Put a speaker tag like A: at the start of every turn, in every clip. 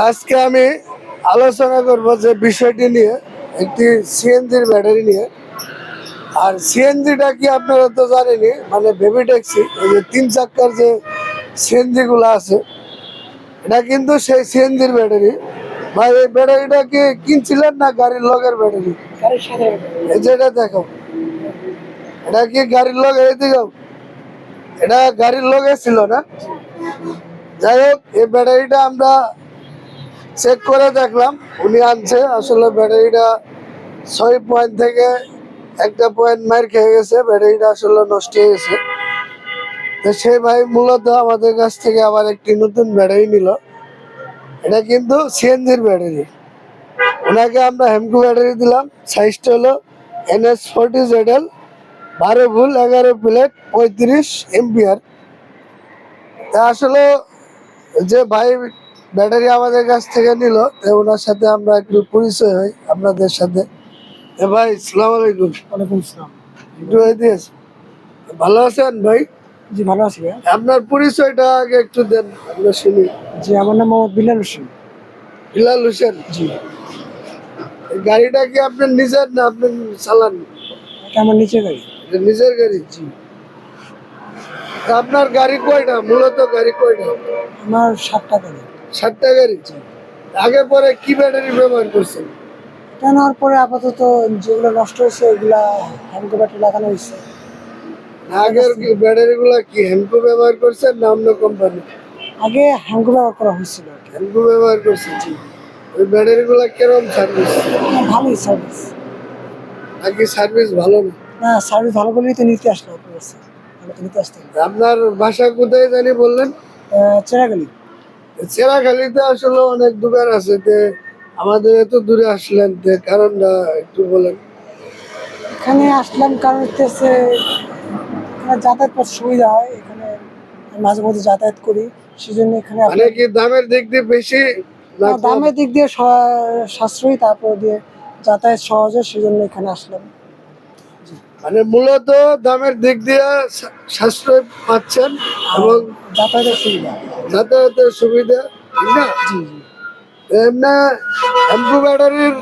A: আজকে আমি আলোচনা করব যে বিষয়টি নিয়ে একটি সিএনজির ব্যাটারি নিয়ে। আর সিএনজিটা কি আপনারা তো জানেনই মানে বেবি ট্যাক্সি এই যে তিন চাক্কার যে সিএনজি গুলো আছে এটা কিন্তু সেই সিএনজির ব্যাটারি। ভাই এই ব্যাটারিটা কি কিনছিলেন না গাড়ির লগের ব্যাটারি? এই যেটা দেখো এটা কি গাড়ির লগ এই দিকে এটা গাড়ির লগে ছিল না? যাই হোক এই ব্যাটারিটা আমরা চেক করে দেখলাম। উনি আনছে, আসলে ব্যাটারিটা ছয় পয়েন্ট থেকে একটা পয়েন্ট মার খেয়ে গেছে, ব্যাটারিটা আসলে নষ্ট হয়ে গেছে। তো সেই ভাই মূলত আমাদের কাছ থেকে আবার একটি নতুন ব্যাটারি নিল। এটা কিন্তু সিএনজির ব্যাটারি। ওনাকে আমরা হেমকু ব্যাটারি দিলাম। সাইজটা হলো এনএস ফোরটি জেডেল বারো ভুল এগারো প্লেট পঁয়ত্রিশ এমপিআর তা আসলে যে ভাই ব্যাটারি আমাদের কাছ থেকে নিল ওনার সাথে আমরা একটু পরিচয় হই আপনাদের সাথে। এ ভাই সালাম আলাইকুম।
B: ওয়ালাইকুম আসসালাম
A: একটু দিয়েছে ভালো আছেন ভাই?
B: জি ভালো আছি
A: আপনার পরিচয়টা আগে একটু দেন আমরা শুনি।
B: জি আমার নাম মোহাম্মদ বিলাল হোসেন।
A: বিলাল হোসেন?
B: জি।
A: গাড়িটা কি আপনার নিজের না আপনি চালান?
B: এটা আমার নিচে গাড়ি।
A: নিজের গাড়ি?
B: জি।
A: আপনার গাড়ি কয়টা? মূলত গাড়ি কয়টা?
B: আমার সাতটা গাড়ি।
A: সাতটা গাড়ি আগে পরে কি ব্যাটারি ব্যবহার করছেন?
B: নেওয়ার পরে আপাতত যেগুলো নষ্ট হয়েছে ওগুলা হ্যান্ডকো ব্যাটারি লাগানো হয়েছে।
A: আগের ব্যাটারি গুলা কি হ্যান্ডকো ব্যবহার করছেন না অন্য কোম্পানি
B: আগে হ্যান্ডকো ব্যবহার করা হয়েছিল।
A: হ্যান্ডকো ব্যবহার করছেন ওই ব্যাটারি গুলা কীরকম সার্ভিস
B: ভালোই সার্ভিস
A: নাকি সার্ভিস ভালো না?
B: না সার্ভিস ভালো বলেই তো নিতে আসলাম আপনার নিতে আসতাম
A: আপনার বাসা কোথায় জানি বললেন?
B: চেরাগালি।
A: চেরাখালিতে আসলে অনেক দোকান আছে তে আমাদের এত দূরে আসলেন তে কারণটা একটু বলেন।
B: এখানে আসলাম কারণ হচ্ছে যাতায়াত সুবিধা হয় এখানে মাঝে মধ্যে যাতায়াত করি সেজন্য এখানে
A: মানে কি দামের দিক দিয়ে বেশি
B: দামের দিক দিয়ে সাশ্রয়ী তারপর দিয়ে যাতায়াত সহজে সেজন্য এখানে আসলাম।
A: মানে মূলত দামের দিক দিয়ে সাশ্রয় পাচ্ছেন এবং
B: যাতায়াতের সুবিধা।
A: যাতায়াতের সুবিধা না? এমনি এমপু ব্যাটারির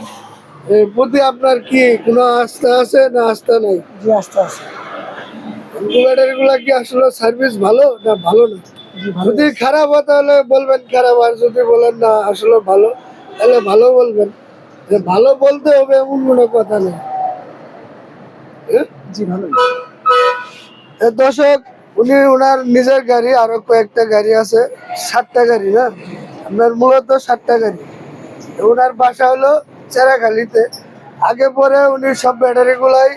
A: এ, প্রতি আপনার কি কোনো আস্থা আছে না আস্থা নাই?
B: জি আস্তে আস্তে
A: এমপু গুলা কি আসলে সার্ভিস ভালো না ভালো না?
B: ভালো।
A: যদি খারাপ হয় তাহলে বলবেন খারাপ আর যদি বলেন না আসলে ভালো তাহলে ভালো বলবেন। যে ভালো বলতে হবে এমন কোনো কথা নেই?
B: জি ভালো।
A: এ দর্শক উনি ওনার নিজের গাড়ি, আরও কয়েকটা গাড়ি আছে। সাতটা গাড়ি না? আপনার মূলত সাতটা গাড়ি। ওনার বাসা হলো চেরাখালিতে। আগে পরে উনি সব ব্যাটারি গুলাই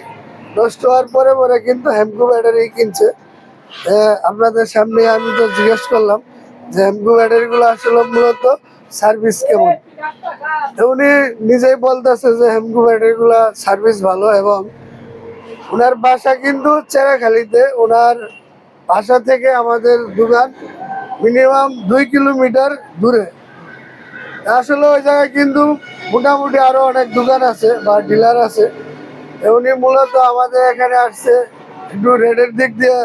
A: নষ্ট হওয়ার পরে পরে কিন্তু হেমকো ব্যাটারি কিনছে। আপনাদের সামনে আমি তো জিজ্ঞেস করলাম যে হেমকো ব্যাটারি গুলো আসলে মূলত সার্ভিস কেমন? উনি নিজেই বলতেছে যে হেমকো ব্যাটারি গুলা সার্ভিস ভালো এবং ওনার বাসা কিন্তু চেরাখালিতে। ওনার বাসা থেকে আমাদের দোকান মিনিমাম দুই কিলোমিটার দূরে। আসলে ওই জায়গায় কিন্তু মোটামুটি আরও অনেক দোকান আছে বা ডিলার আছে। উনি মূলত আমাদের এখানে আসছে, একটু রেটের দিক দিয়ে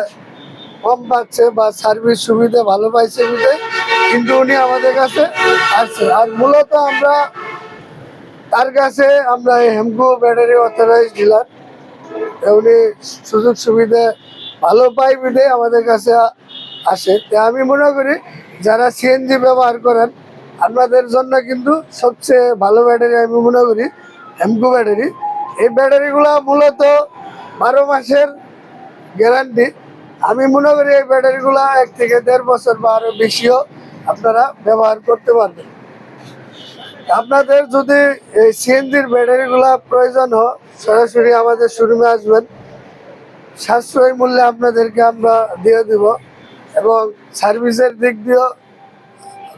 A: কম পাচ্ছে বা সার্ভিস সুবিধা ভালো পাইছে বুঝে কিন্তু উনি আমাদের কাছে আসছে। আর মূলত আমরা তার কাছে আমরা হেমকো ব্যাটারি অথরাইজ ডিলার। উনি সুযোগ সুবিধা ভালো পাই বিধে আমাদের কাছে আসে। আমি মনে করি যারা সিএনজি ব্যবহার করেন, আপনাদের জন্য কিন্তু সবচেয়ে ভালো ব্যাটারি আমি মনে করি হেমকো ব্যাটারি এই ব্যাটারিগুলো মূলত বারো মাসের গ্যারান্টি আমি মনে করি এই ব্যাটারিগুলো এক থেকে দেড় বছর বা আরও বেশিও আপনারা ব্যবহার করতে পারবেন। আপনাদের যদি এই সিএনজির ব্যাটারিগুলা প্রয়োজন হয়, সরাসরি আমাদের শোরুমে আসবেন। সাশ্রয়ী মূল্যে আপনাদেরকে আমরা দিয়ে দিব এবং সার্ভিসের দিক দিয়েও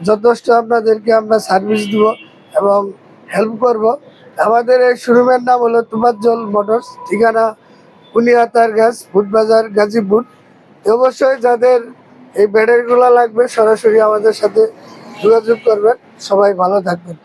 A: যথেষ্ট আপনাদেরকে আমরা সার্ভিস দিব এবং হেল্প করব। আমাদের এই শোরুমের নাম হলো তুমাজ্জল মোটরস, ঠিকানা কুনিয়াতার গাছ ফুটবাজার, গাজীপুর। অবশ্যই যাদের এই ব্যাটারিগুলো লাগবে সরাসরি আমাদের সাথে যোগাযোগ করবেন। সবাই ভালো থাকবেন।